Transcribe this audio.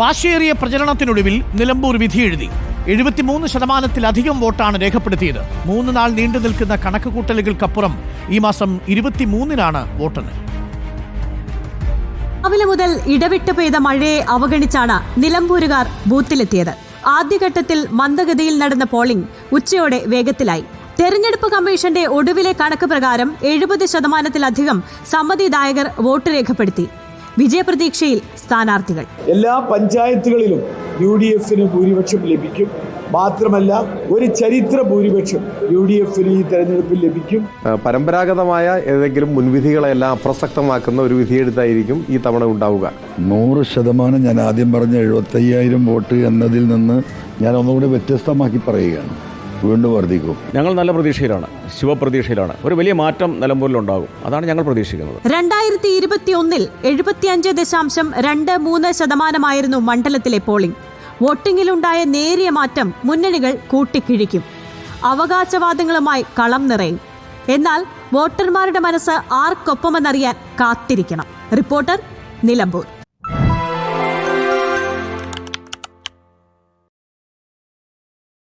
വാശിയേറിയ പ്രചരണത്തിനൊടുവിൽ നിലമ്പൂർ വിധിയെഴുതി എഴുപത്തിമൂന്ന് ശതമാനത്തിലധികം വോട്ടാണ് രേഖപ്പെടുത്തിയത്. മൂന്ന് നാൾ നീണ്ടു നിൽക്കുന്ന കണക്കുകൂട്ടലുകൾക്കപ്പുറം ഈ മാസം ഇരുപത്തിമൂന്നിനാണ് വോട്ടെണ്ണൽ. രാവിലെ മുതൽ ഇടവിട്ട് പെയ്ത മഴയെ അവഗണിച്ചാണ് നിലമ്പൂരുകാർ ബൂത്തിലെത്തിയത്. ആദ്യഘട്ടത്തിൽ മന്ദഗതിയിൽ നടന്ന പോളിംഗ് ഉച്ചയോടെ വേഗത്തിലായി. തെരഞ്ഞെടുപ്പ് കമ്മീഷന്റെ ഒടുവിലെ കണക്ക് പ്രകാരം എഴുപത് ശതമാനത്തിലധികം സമ്മതിദായകർ വോട്ട് രേഖപ്പെടുത്തി. വിജയപ്രതീക്ഷയിൽ സ്ഥാനാർത്ഥികൾ. എല്ലാ പഞ്ചായത്തുകളിലും യു ഡി എഫിന് ഭൂരിപക്ഷം ലഭിക്കും. മാത്രമല്ല ഒരു ചരിത്ര ഭൂരിപക്ഷം യു ഡി എഫിന് ഈ തെരഞ്ഞെടുപ്പിൽ ലഭിക്കും. പരമ്പരാഗതമായ ഏതെങ്കിലും മുൻവിധികളെല്ലാം അപ്രസക്തമാക്കുന്ന ഒരു വിധിയെഴുത്തായിരിക്കും ഈ തവണ ഉണ്ടാവുക. നൂറ് ശതമാനം ഞാൻ ആദ്യം പറഞ്ഞ എഴുപത്തയ്യായിരം വോട്ട് എന്നതിൽ നിന്ന് ഞാൻ ഒന്നുകൂടി വ്യത്യസ്തമാക്കി പറയുകയാണ്. വീണ്ടും വർദ്ധിക്കും. ഞങ്ങൾ നല്ല പ്രതീക്ഷയിലാണ് ശുഭപ്രതീക്ഷയിലാണ്. ഒരു വലിയ മാറ്റം നിലമ്പൂരിലുണ്ടാകും. അതാണ് ഞങ്ങൾ പ്രതീക്ഷിക്കുന്നത്. രണ്ടായിരത്തി ഇരുപത്തി ഒന്നിൽ എഴുപത്തിയഞ്ച് ദശാംശം രണ്ട് മൂന്ന് ശതമാനമായിരുന്നു മണ്ഡലത്തിലെ പോളിംഗ്. വോട്ടിംഗിലുണ്ടായ നേരിയ മാറ്റം മുന്നണികൾ കൂട്ടിക്കിഴിക്കും. അവകാശവാദങ്ങളുമായി കളം നിറയും. എന്നാൽ വോട്ടർമാരുടെ മനസ്സ് ആർക്കൊപ്പമെന്നറിയാൻ കാത്തിരിക്കണം. റിപ്പോർട്ടർ നിലമ്പൂർ.